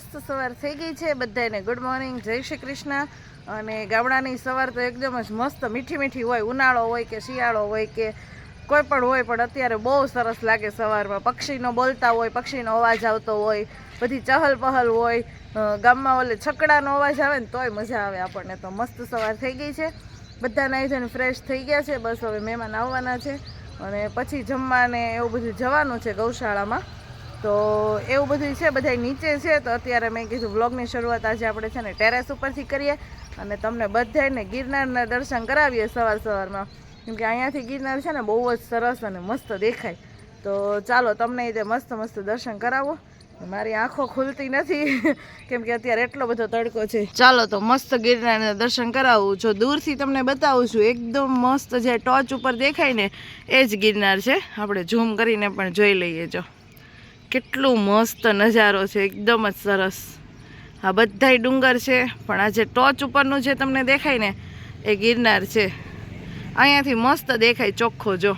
મસ્ત સવાર થઈ ગઈ છે. બધાને ગુડ મોર્નિંગ જય શ્રી કૃષ્ણ. અને ગામડાની સવાર તો એકદમ જ મસ્ત મીઠી મીઠી હોય, ઉનાળો હોય કે શિયાળો હોય કે કોઈ પણ હોય, પણ અત્યારે બહુ સરસ લાગે સવારમાં. પક્ષીનો બોલતા હોય, પક્ષીનો અવાજ આવતો હોય, બધી ચહલ પહલ હોય. ગામમાં ઓલે છકડાનો અવાજ આવે ને તોય મજા આવે આપણને. તો મસ્ત સવાર થઈ ગઈ છે. બધા નાઈ ધોઈને ફ્રેશ થઈ ગયા છે. બસ હવે મહેમાન આવવાના છે. અને પછી જમવાને એવું બધું જવાનું છે ગૌશાળામાં. તો એવું બધું છે બધા નીચે છે. તો અત્યારે મેં કીધું વ્લોગની શરૂઆત આજે આપણે છે ને ટેરેસ ઉપરથી કરીએ અને તમને બધાને ગિરનારના દર્શન કરાવીએ સવાર સવારમાં. કેમકે અહીંયાથી ગિરનાર છે ને બહુ જ સરસ અને મસ્ત દેખાય. તો ચાલો તમને એ મસ્ત મસ્ત દર્શન કરાવો. મારી આંખો ખુલતી નથી. કેમ કે અત્યારે એટલો બધો તડકો છે. ચાલો તો મસ્ત ગિરનારના દર્શન કરાવું. જો દૂરથી તમને બતાવું છું, એકદમ મસ્ત જે ટોચ ઉપર દેખાય ને, એ જ ગિરનાર છે. આપણે ઝૂમ કરીને પણ જોઈ લઈએ જો. કેટલું મસ્ત નજારો છે, એકદમ જ સરસ. આ બધાય ડુંગર છે, પણ આ જે ટોચ ઉપરનું જે તમને દેખાય ને, એ ગિરનાર છે. અહીંયાથી મસ્ત દેખાય ચોખ્ખો, જો.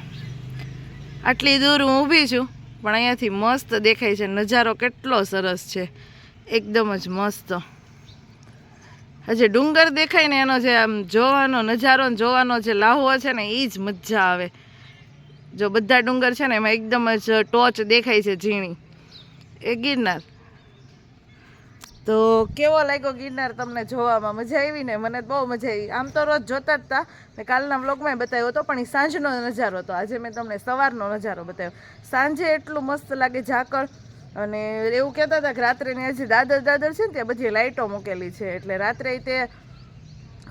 આટલી દૂર હું ઊભી છું, પણ અહીંયાથી મસ્ત દેખાય છે, નજારો કેટલો સરસ છે. એકદમ જ મસ્ત. આ ડુંગર દેખાય ને એનો જે આમ જોવાનો નજારો જોવાનો જે લાહવો છે ને એ જ મજા આવે. જો બધા ડુંગર છે ને એમાં એકદમ જ ટોચ દેખાય છે ઝીણી. એ ગિરનાર. તો કેવો લાગ્યો ગિરનાર તમને જોવામાં? મજા આવી ને? મને બહુ મજા આવી. આમ તો રોજ જોતા જ હતા મેં કાલના બ્લોગમાં બતાવ્યો હતો, પણ એ સાંજનો નજારો હતો. આજે મેં તમને સવારનો નજારો બતાવ્યો. સાંજે એટલું મસ્ત લાગે ઝાકળ. અને એવું કહેતા હતા કે રાત્રે ત્યાં જે દાદર દાદર છે ને, ત્યાં બધી લાઇટો મૂકેલી છે. એટલે રાત્રે તે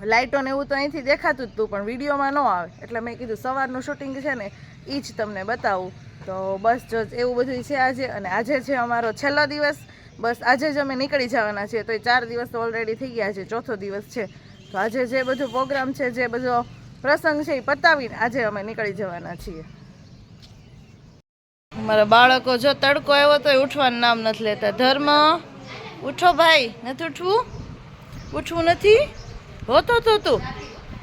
લાઇટોને એવું તો અહીંથી દેખાતું જ હતું પણ વિડીયોમાં ન આવે. એટલે મેં કીધું સવારનું શૂટિંગ છે ને એ જ તમને બતાવું. તો બસ જો એવું બધું છે આજે અને આજે છે અમારો છેલ્લો દિવસ. બસ આજે જ અમે નીકળી જવાના છીએ. તો એ ચાર દિવસ તો ઓલરેડી થઈ ગયા છે. ચોથો દિવસ છે. તો આજે જે બધો પ્રોગ્રામ છે, જે બધો પ્રસંગ છે એ પતાવીને આજે અમે નીકળી જવાના છીએ. મારા બાળકો જો તડકો આવ્યો તો ઉઠવાનું નામ નથી લેતા. ધર્મ, ઉઠો ભાઈ. નથી ઉઠવું? ઉઠવું નથી? રોતો તો તું.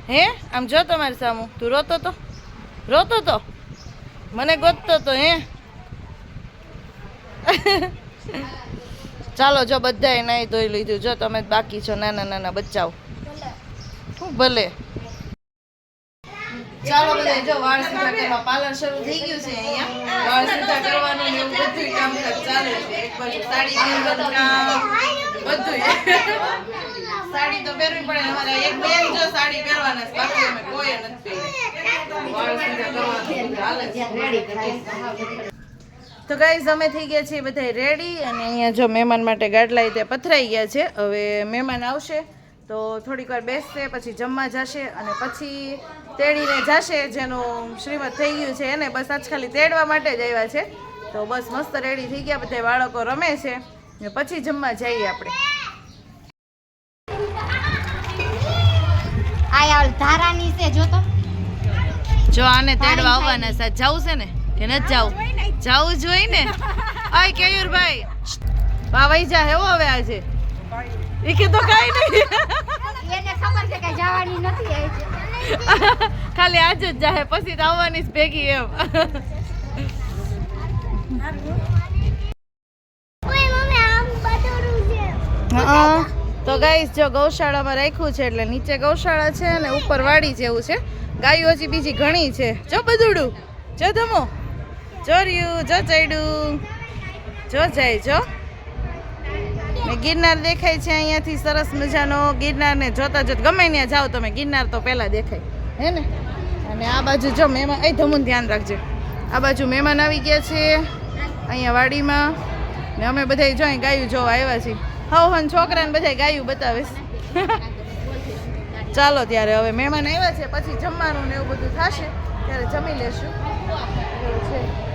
હે? આમ જો તમારી સામું. તું રોતો તો? રોતો તો? મને ગોતતો તો, હે? ચાલો, જો બધાએ નાહી ધોઈ લીધું. જો તમે બાકી છો, નાના નાના બચ્ચાઓ. શું ભલે? ચાલો બધા જો વાળ સીધા કરવા, પાર્લર શરૂ થઈ ગયું છે અહીંયા. વાળ સીધા કરવાનું એવું બધું કામકાજ ચાલે છે. એક બાજુ સાડી બધું બધું સાડી તો પહેરવી પડે અમારે. એક બે જો સાડી પહેરવાના બાકી અમે કોઈ નથી. તો ગાઈઝ અમે થઈ ગયા છીએ બધા રેડી અને અહીંયા જો મહેમાન માટે ગાડલા તે પથરાઈ ગયા છે. હવે મહેમાન આવશે. તો થોડીક વાર બેસશે, પછી જમવા જશે અને પછી તેડીને જશે જેનું શ્રીમદ થઈ ગયું છે. એને બસ આજ ખાલી તેડવા માટે જ આવ્યા છે. તો બસ મસ્ત રેડી થઈ ગયા. બધા બાળકો રમે છે. ને પછી જમવા જઈએ આપણે. આયા ધારાની છે જો તો. જો આને તેડવા આવવાના છે. જવું છે ને? કે નથી જવું? જવું જોઈ ને? આય કેયુરભાઈ. ભાઈ જા હેવો હવે આજે. એ કે તો કાઈ નહીં. એને ખબર છે કે જવાની નથી ખાલી આજ જ જાહે પછી તો આવવાની જ ભેગી એમ. હં. તો ગાઈસ જો ગૌશાળામાં રાખ્યું છે એટલે નીચે ગૌશાળા છે અને ઉપર વાડી જેવું છે. ગાયો હજી બીજી ઘણી છે. જો બધુડું. જો ધમો. જો રહ્યું. જો ચડ્યું. જો જાય, જો. ગિરનાર દેખાય છે અહીંયાથી સરસ મજાનો. ગિરનારને જોતા જોતા ગમે ત્યાં જાઓ તમે, ગિરનાર તો પહેલાં દેખાય. હે ને? અને આ બાજુ જો મહેમાન, એ ધમુન ધ્યાન રાખજો. આ બાજુ મહેમાન આવી ગયા છે અહીંયા વાડીમાં. ને અમે બધા જો અહીં ગાયું જોવા આવ્યા છીએ. હવ હન છોકરાને બધા ગાયું બતાવીશ. ચાલો ત્યારે હવે મહેમાન આવ્યા છે, પછી જમવાનું ને એવું બધું થશે, ત્યારે જમી લેશું. છે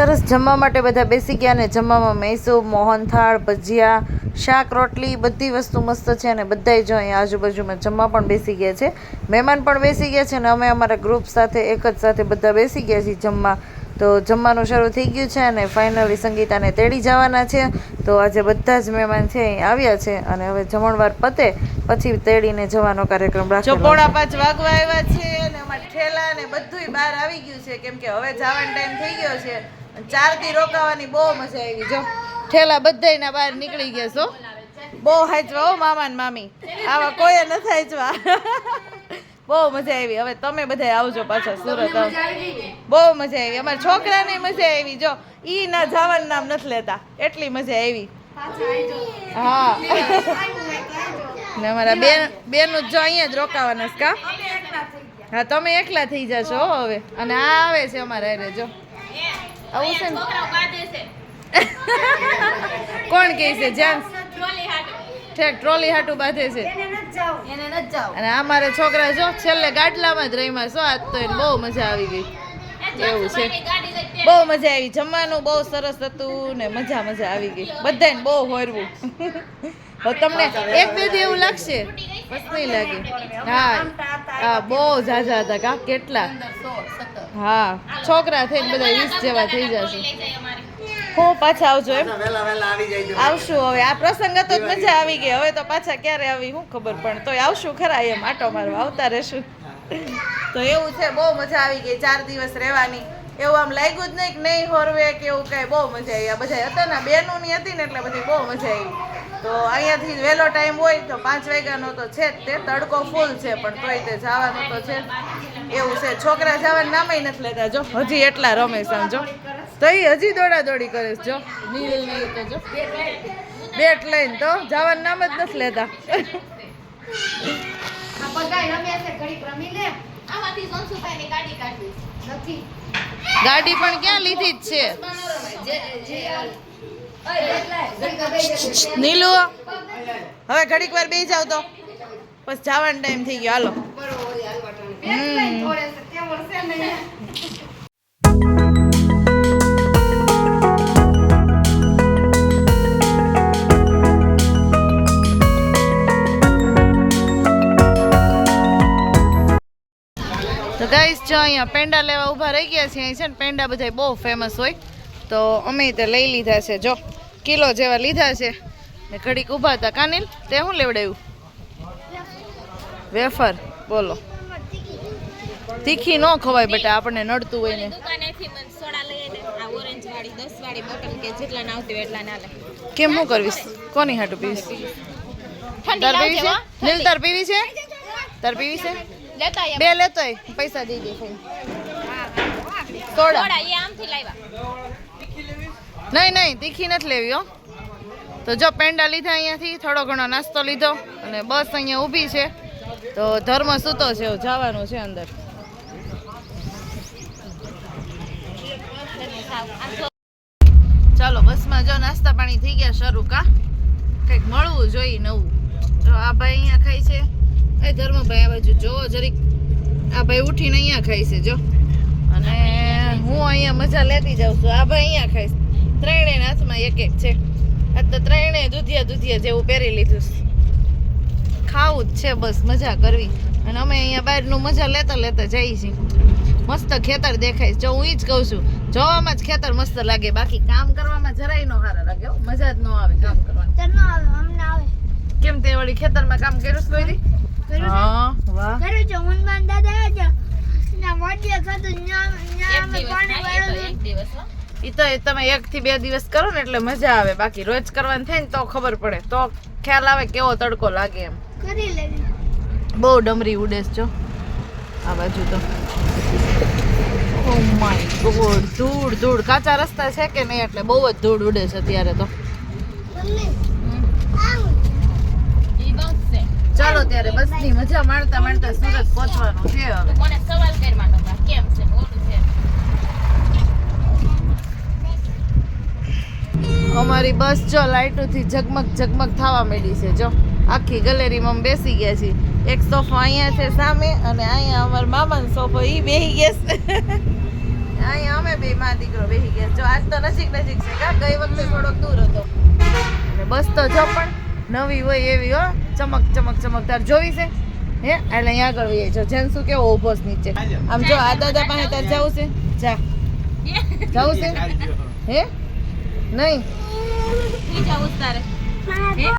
સરસ જમવા માટે બધા બેસી ગયા અને જમવામાં મૈસૂર, મોહનથાળ, ભજીયા, શાક, રોટલી, બધી વસ્તુ મસ્ત છે અને બધાય જો અહીં આજુબાજુમાં જમવા પણ બેસી ગયા છે. મહેમાન પણ બેસી ગયા છે અને અમે અમારા ગ્રુપ સાથે, એક જ સાથે બધા બેસી ગયા છીએ જમવા. તો જમવાનું શરૂ થઈ ગયું છે અને ફાઇનલી સંગીતાને તેડી જવાના છે. તો આજે બધા જ મહેમાન છે અહીં આવ્યા છે અને હવે જમણવાર પતે, પછી તેડીને જવાનો કાર્યક્રમ રાખેલો પોણા પાંચ વાગવા આવ્યા છે અને અમારા ઠેલા ને બધુંય બહાર આવી ગયું છે. કેમ કે હવે જવાનો ટાઈમ થઈ ગયો છે. ચારથી રોકાવાની બહુ મજા આવી. જો, ઠેલા બધાયના બહાર નીકળી ગયા છો. બહુ હાચવા હો મામા ને મામી. આવા કોઈ નથી હાચવા. બહુ મજા આવી. હવે તમે બધા આવજો પાછા સુરત બહુ મજા આવી. અમારા છોકરાને મજા આવી. જો, ઈ ના જવાનું નામ નથી લેતા. એટલી મજા આવી. હા. ને અમારા બેન બેનું જો અહીંયા જ રોકાવાના કા? હા, તમે એકલા થઈ જશો હવે. અને આ આવે છે અમારા હારે, જો. આવું છે ને? કોણ કહે છે? જેન્ટ્સ ઠેક ટ્રોલી હાટું બાંધે છે. અને અમારે છોકરા જો છેલ્લે ગાડલામાં જ રહીમાં શું આજ તો એને બહુ મજા આવી ગઈ. એવું છે. બહુ મજા આવી. જમવાનું બહુ સરસ હતું ને મજા મજા આવી ગઈ. બધાને બહુ હોરવું. હવે તમને એક બે એવું લાગશે? બસ નહીં લાગે. હા. હા બહુ ઝાઝા હતા કા? કેટલા? હા. છોકરા થઈને બધા વીસ જેવા થઈ જશે. હું પાછા આવજો એમ? આવશું હવે. આ પ્રસંગ હતો જ મજા આવી ગઈ. હવે તો પાછા ક્યારે આવી હું ખબર પણ. તોય આવશું ખરા એમ. આટો મારવા આવતા રહેશું. તો એવું છે બહુ મજા આવી ગઈ. ચાર દિવસ રહેવાની. એવું આમ લાગ્યું જ નહીં કે નહીં હોરવે કે એવું કઈ. બહુ મજા આવી. આ બધા હતા ને બેનું ની હતી ને એટલે બધી બહુ મજા આવી. તો અહીંયાથી વહેલો ટાઈમ હોય તો પાંચ વાગ્યાનો તો છે જ તે. તડકો ફૂલ છે પણ તોય તે જવાનું તો છે જ. એવું છે છોકરા જવાનું નામે નથી લેતા જો હજી એટલા રમે સમજો તો એ હજી દોડા દોડી કરે છે જો બેટ લઈને તો જવાનું નામ જ નથી લેતા ગાડી પણ ક્યાં લીધી જ છે નીલુ હવે ઘડીક વાર બે જાવ તો બસ જવાનો ટાઈમ થઈ ગયો હાલો હમ થોડે છે તે વર્ષે નહીં તો ગાઈસ જો અહીંયા પેંડા લેવા ઊભા રહી ગયા છે અહીં છે ને પેંડા બધા બહુ ફેમસ હોય. તો અમે તે લઈ લીધા છે, જો, કિલો જેવા લીધા છે. ને ઘડીક ઊભા હતા. કાનિલ, તે શું લેવડાવ્યું વેફર, બોલો. તીખી ન ખવાય બેટા આપણને નડતું હોય ને. દુકાનેથી મને સોડા લઈ આ ઓરેન્જ વાળી દસ વાળી બોટલ કે જેટલા ના આવતી હોય એટલા ના લે. કેમ હું કરવીશ? કોની હાટું પીવીશ? તાર પીવી છે? નીલ તાર પીવી છે? તાર પીવી છે? લેતા બે લેતો પૈસા દઈ દે ભાઈ સોડા. સોડા એ આમથી લાવ્યા. નહીં નહીં તીખી નથી લેવી હો. તો જો પેંડા લીધા અહીંયાથી થોડો ઘણો નાસ્તો લીધો અને બસ અહીંયા ઊભી છે. તો ધર્મ સૂતો છે જવાનું છે અંદર. ચાલો, બસમાં જો નાસ્તા પાણી થઈ ગયા શરૂ કા? કંઈક મળવું જોઈએ નવું. જો આ ભાઈ અહીંયા ખાય છે. એ ધર્મભાઈ આ બાજુ જોવો જરીક. આ ભાઈ ઉઠીને અહીંયા ખાય છે, જો. અને હું અહીંયા મજા લેતી જાઉં છું. આ ભાઈ અહીંયા ખાઈશ ત્રણેય હાથમાં એક એક છે. આ તો ત્રણેય દૂધિયા દૂધિયા જેવું પહેરી લીધું છે. ખાવું જ છે બસ, મજા કરવી. અને અમે અહીંયા બહારનું મજા લેતા લેતા જઈએ છીએ. મસ્ત ખેતર દેખાય જો હું ઈ જ કહું છું જોવામાં જ ખેતર મસ્ત લાગે. બાકી કામ કરવામાં જરાય નો સારા લાગે મજા જ ન આવે કામ કરવાની. આવે કેમ તે વળી ખેતરમાં કામ કર્યું છે કોઈ દી? હા. વાહ. કર્યું છે. હનુમાન દાદા છે ના પાણી એ તો વાળું એક દિવસ હો. ઈ તો તમે એક થી બે દિવસ કરો ને એટલે મજા આવે. બાકી રોજ કરવાનું થાય ને તો ખબર પડે. તો ખ્યાલ આવે કેવો તડકો લાગે એમ. કરી લેવી. બહુ ડમરી ઉડે છે જો. આ બાજુ તો. ઓ માય ગોડ ધૂળ ધૂળ. કાચા રસ્તા છે કે નહીં એટલે બહુ જ ધૂળ ઉડે છે અત્યારે તો. બસ ચાલો ત્યારે બસની મજા માણતા માણતા સુરત પહોંચવાનું છે હવે. મને સવાલ કરમાં કેમ છે? ઓલું છે. અમારી બસ જો લાઇટોથી ઝગમગ ઝગમગ થવા માંડી છે જો. આખી ગેલેરીમાં બેસી ગયા છીએ. એક સોફો અહીંયા છે સામે અને અહીંયા અમારા મામાનો સોફો એ બેહી ગયા છે. અહીંયા અમે બે માં દીકરો બેહી ગયા. જો આજ તો નજીક નજીક છે કા? ગઈ વખતે થોડોક દૂર હતો. બસ તો જો પણ નવી હોય એવી હો. ચમક ચમક ચમકદાર જોવી છે. હે? એટલે અહીંયા આગળ વહી જો જેમ શું કેવો ઊભો છે નીચે. આમ જો આ દાદા પાસે તાર જવું છે. જા. જવું છે? હે? નહીં? જાઉં ઉતારે હે?